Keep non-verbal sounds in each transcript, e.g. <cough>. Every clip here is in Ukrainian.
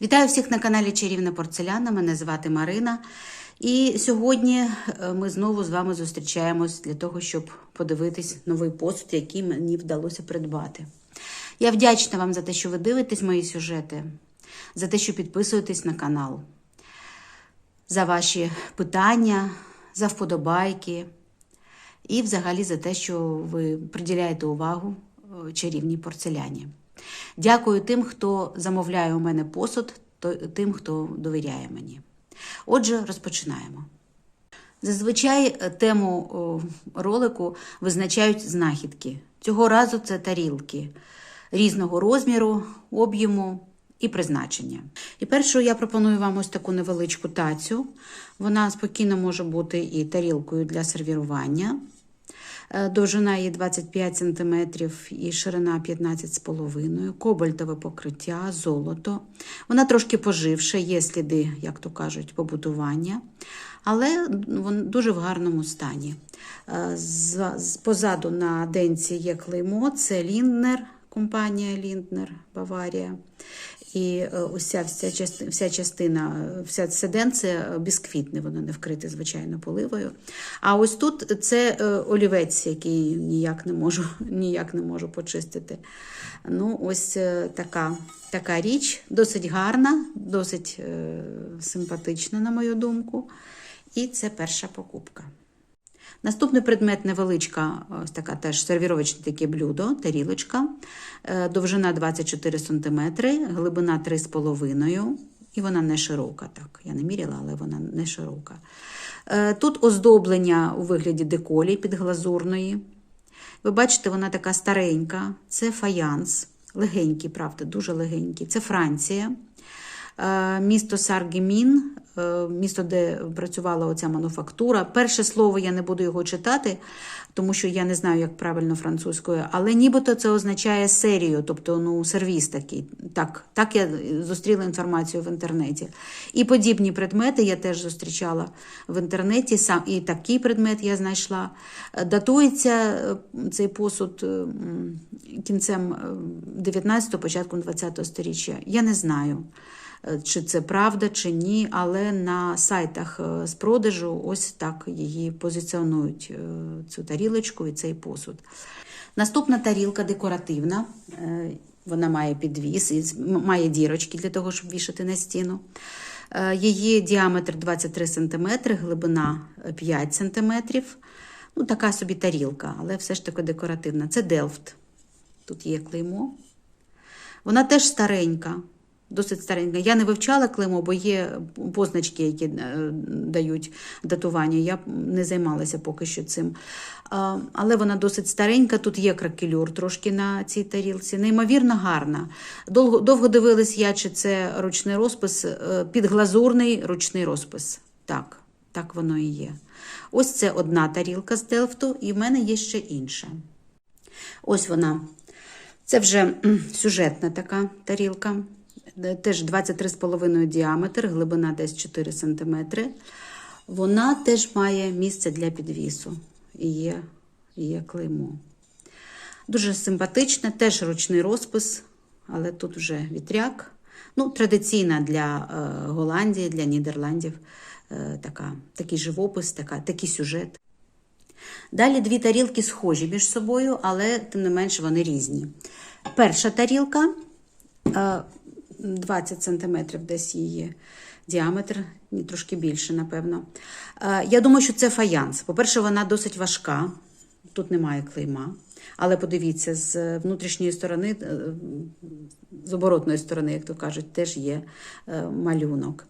Вітаю всіх на каналі Чарівна Порцеляна. Мене звати Марина. І сьогодні е, ми знову з вами зустрічаємось для того, щоб подивитись новий посуд, який мені вдалося придбати. Я вдячна вам за те, що ви дивитесь мої сюжети, за те, що підписуєтесь на канал, за ваші питання, за вподобайки і взагалі за те, що ви приділяєте увагу е, чарівній порцеляні. Дякую тим, хто замовляє у мене посуд, тим, хто довіряє мені. Отже, розпочинаємо. Зазвичай е, тему ролику визначають знахідки. Цього разу це тарілки різного розміру, об'єму і призначення. І першою я пропоную вам ось таку невеличку тацю. Вона спокійно може бути і тарілкою для сервірування. Е, Довжина її 25 см і ширина 15,5 кобальтове покриття, золото. Вона трошки поживша, є сліди, як то кажуть, побутування, але вона дуже в гарному стані. Е, Позаду на денці є клеймо, це Лінднер, компанія Лінднер, Баварія. І е, уся вся частина, вся частина, вся седен це бісквітне, воно не вкрите, звичайно, поливою. А ось тут це е, олівець, який ніяк не можу, <laughs> ніяк не можу почистити. Ну, ось е, така, така річ, досить гарна, досить симпатична, на мою думку. І це перша покупка. Наступний предмет невеличка, ось така теж сервіровочне таке блюдо, тарілочка, Е, довжина 24 см, глибина 3,5 і вона не широка. Так, я не міряла, але вона не широка. Е, Тут оздоблення у вигляді деколі підглазурної. Ви бачите, вона така старенька, це фаянс, легенький, правда, дуже легенький. Це Франція. Е, Місто Саргемін, е, місто, де працювала оця мануфактура. Перше слово я не буду його читати, тому що я не знаю, як правильно французькою, але нібито це означає серію, тобто ну, сервіс такий. Так, так я зустріла інформацію в інтернеті. І подібні предмети я теж зустрічала в інтернеті, сам і такий предмет я знайшла. Датується е, цей посуд кінцем 19-го, початком 20-го сторіччя. Я не знаю. Е, Чи це правда, чи ні, але на сайтах е, з продажу ось так її позиціонують, е, цю тарілочку і цей посуд. Наступна тарілка декоративна. Вона має підвіс має дірочки для того, щоб вішати на стіну. Її діаметр 23 см, глибина е, 5 см. Ну, така собі тарілка, але все ж таки декоративна. Це Делфт. Тут є клеймо. Вона теж старенька, досить старенька. Я не вивчала клеймо, бо є позначки, які е, дають датування. Я не займалася поки що цим. Але вона досить старенька. Тут є кракелюр трошки на цій тарілці. Неймовірно гарна. Довго, довго дивилась я, чи це ручний розпис, е, підглазурний ручний розпис. Так, так воно і є. Ось це одна тарілка з Делфту, і в мене є ще інша. Ось вона. Це вже сюжетна така тарілка. Е, Теж 23,5 діаметр, глибина десь 4 см. Вона теж має місце для підвісу. І є, є клеймо. Дуже симпатична, теж ручний розпис, але тут вже вітряк. Ну, традиційна для е, Голландії, для Нідерландів. Е, така, такий живопис, така, такий сюжет. Далі дві тарілки схожі між собою, але тим не менше вони різні. Перша тарілка 20 см десь її діаметр, трошки більше, напевно. Е, Я думаю, що це фаянс. По-перше, вона досить важка, тут немає клейма. Але подивіться, з внутрішньої сторони, е, з оборотної сторони, як то кажуть, теж є е, малюнок.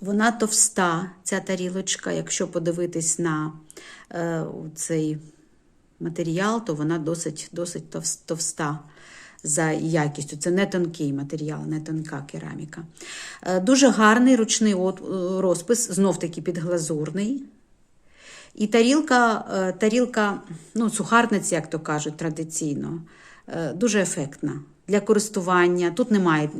Вона товста, ця тарілочка. Якщо подивитись на цей матеріал, то вона досить, досить товста за якістю. Це не тонкий матеріал, не тонка кераміка. Е, Дуже гарний ручний е, розпис, знов таки підглазурний. І тарілка, е, тарілка ну, сухарниць, як то кажуть, традиційно, дуже ефектна для користування. Тут немає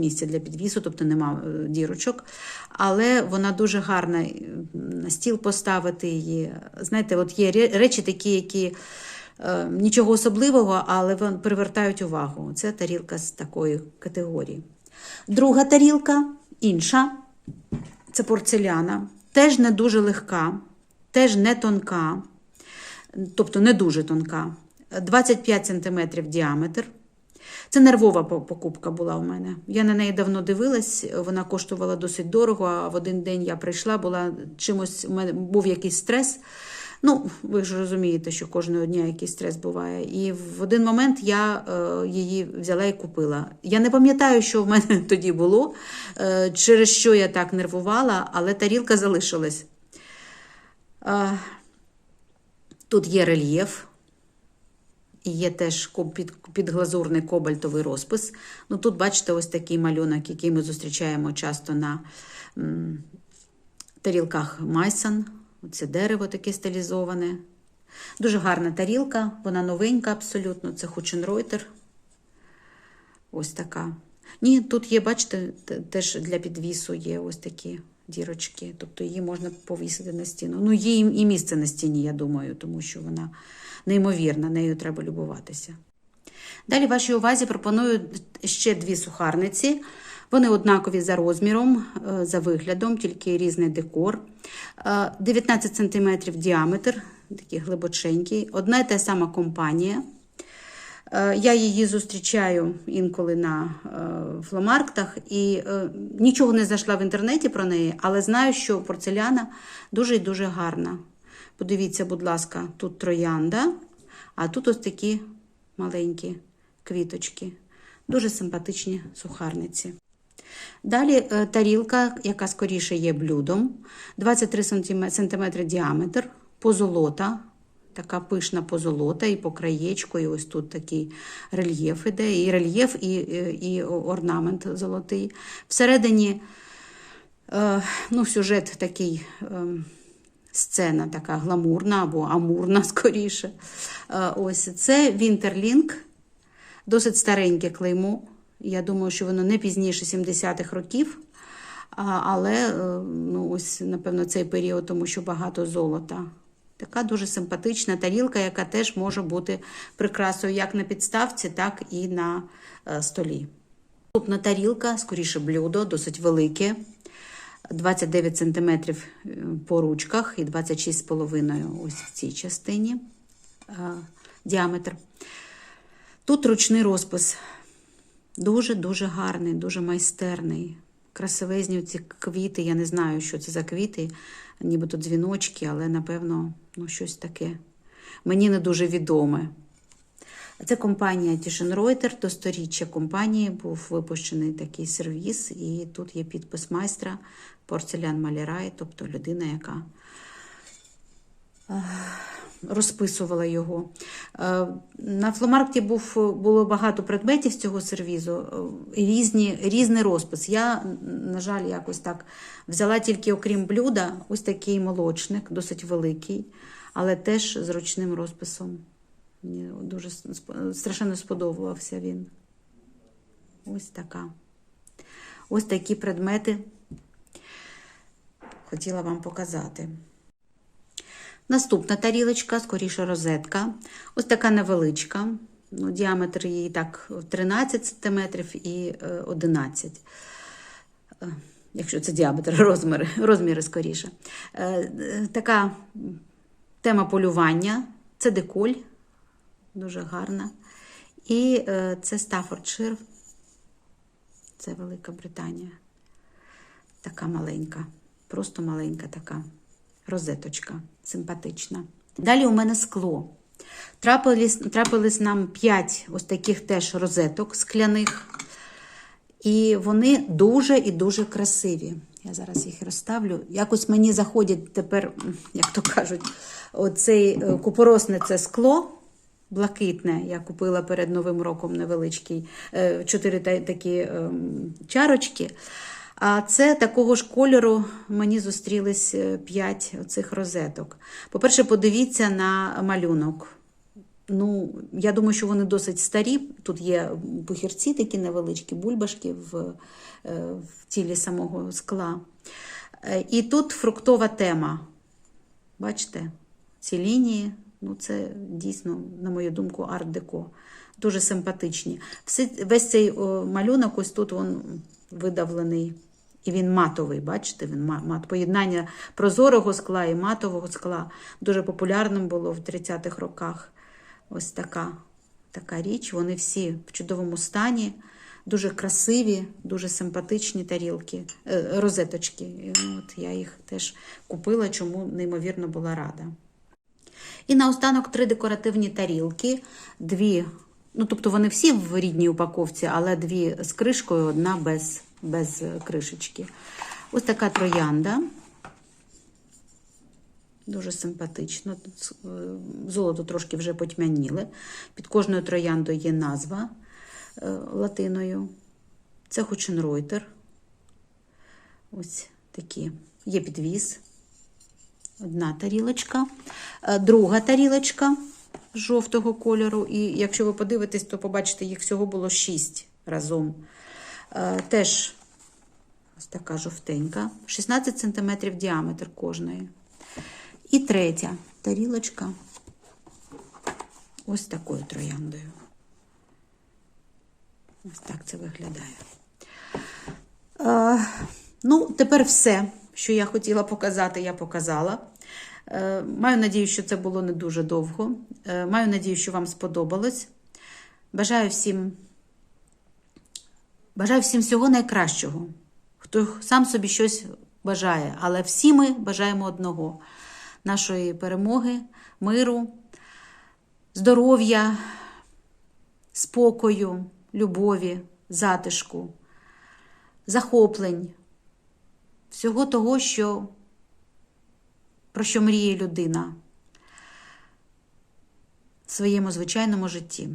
місця для підвісу, тобто немає дірочок, але вона дуже гарна на стіл поставити її. Знаєте, от є речі такі, які нічого особливого, але привертають увагу. Це тарілка з такої категорії. Друга тарілка інша. Це порцеляна. Теж не дуже легка, теж не тонка, тобто не дуже тонка. 25 см діаметр. Це нервова покупка була у мене. Я на неї давно дивилась, вона коштувала досить дорого, а в один день я прийшла, була чимось, у мене був якийсь стрес. Ну, ви ж розумієте, що кожного дня якийсь стрес буває. І в один момент я е, її взяла і купила. Я не пам'ятаю, що в мене <laughs> тоді було, е, через що я так нервувала, але тарілка залишилась. Е, тут є рельєф. І є теж підглазурний кобальтовий розпис. Ну, тут, бачите, ось такий малюнок, який ми зустрічаємо часто на тарілках Майсон. Це дерево таке стилізоване. Дуже гарна тарілка, вона новенька абсолютно. Це Хученройтер. Ось така. Ні, тут є, бачите, теж для підвісу є ось такі дірочки. Тобто її можна повісити на стіну. Ну, є і місце на стіні, я думаю, тому що вона неймовірна, нею треба любуватися. Далі вашій увазі пропоную ще дві сухарниці. Вони однакові за розміром, е, за виглядом, тільки різний декор. Е, 19 см діаметр, такий глибоченький. Одна і та сама компанія. Е, Я її зустрічаю інколи на е, фломарктах і е, нічого не знайшла в інтернеті про неї, але знаю, що порцеляна дуже і дуже гарна. Подивіться, будь ласка, тут троянда, а тут ось такі маленькі квіточки. Дуже симпатичні сухарниці. Далі е, тарілка, яка скоріше є блюдом, 23 см діаметр, позолота, така пишна позолота, і по краєчку, і ось тут такий рельєф іде, і рельєф, і, і, і орнамент золотий. Всередині е, ну, сюжет такий. е, Сцена така гламурна або амурна, <laughs> скоріше. Е, Ось це Вінтерлінк, досить стареньке клеймо. Я думаю, що воно не пізніше 70-х років. Але е, ну, ось, напевно, цей період, тому що багато золота. Така дуже симпатична тарілка, яка теж може бути прикрасою як на підставці, так і на е, столі. Наступна тарілка, скоріше блюдо, досить велике. 29 см по ручках і 26,5 ось в цій частині е, діаметр. Тут ручний розпис. Дуже-дуже гарний, дуже майстерний. Красивезні ці квіти. Я не знаю, що це за квіти, нібито дзвіночки, але напевно ну, щось таке. Мені не дуже відоме. Це компанія Тішенройтер, до сторіччя компанії був випущений такий сервіс, і тут є підпис майстра Порцелян Малярай, тобто людина, яка розписувала його. Е, На фломаркті був, було багато предметів з цього сервізу, е, різні, різний розпис. Я, на жаль, якось так взяла тільки, окрім блюда, ось такий молочник, досить великий, але теж з ручним розписом. Мені дуже страшенно сподобався він. Ось така. Ось такі предмети хотіла вам показати. Наступна тарілочка, скоріше розетка. Ось така невеличка. Ну, діаметр її так 13 см і е, 11 Е, Якщо це діаметр, <laughs> розміри, розміри скоріше. Е, е, Така тема полювання. Це деколь, дуже гарна. І е, це Стаффордшир. Це Велика Британія. Така маленька, просто маленька така розеточка, симпатична. Далі у мене скло. Трапились, трапились нам 5 ось таких теж розеток скляних. І вони дуже і дуже красиві. Я зараз їх розставлю. Якось мені заходять тепер, як то кажуть, оцей е, купоросне це скло. Блакитне, я купила перед Новим роком невеличкий, е, чотири такі ем, чарочки. А це такого ж кольору мені зустрілись е, п'ять оцих розеток. По-перше, подивіться на малюнок. Ну, я думаю, що вони досить старі. Тут є пухірці такі невеличкі, бульбашки в, е, в тілі самого скла. Е, І тут фруктова тема. Бачите, ці лінії, ну це дійсно, на мою думку, арт-деко. Дуже симпатичні. Весь цей малюнок, ось тут він видавлений. І він матовий, бачите, він ма- мат. Поєднання прозорого скла і матового скла дуже популярним було в 30-х роках. Ось така, така річ. Вони всі в чудовому стані, дуже красиві, дуже симпатичні тарілки, е, розеточки. І, От я їх теж купила, чому неймовірно була рада. І наостанок три декоративні тарілки, дві, ну тобто вони всі в рідній упаковці, але дві з кришкою, одна без, без е, кришечки. Ось така троянда. Дуже симпатично. Е, Золото трошки вже потьмяніле. Під кожною трояндою є назва е, латиною. Це Хоченройтер. Ось такі. Є підвіз. Одна тарілочка, друга тарілочка жовтого кольору. І якщо ви подивитесь, то побачите, їх всього було шість разом. Е, Теж ось така жовтенька, 16 см діаметр кожної. І третя тарілочка ось такою трояндою. Ось так це виглядає. Е, ну, тепер все, що я хотіла показати, я показала. Е, маю надію, що це було не дуже довго. Е, маю надію, що вам сподобалось. Бажаю всім, бажаю всім всього найкращого. Хто сам собі щось бажає, але всі ми бажаємо одного: нашої перемоги, миру, здоров'я, спокою, любові, затишку, захоплень, всього того, що, про що мріє людина в своєму звичайному житті.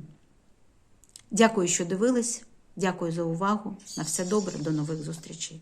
Дякую, що дивились. Дякую за увагу. На все добре, до нових зустрічей.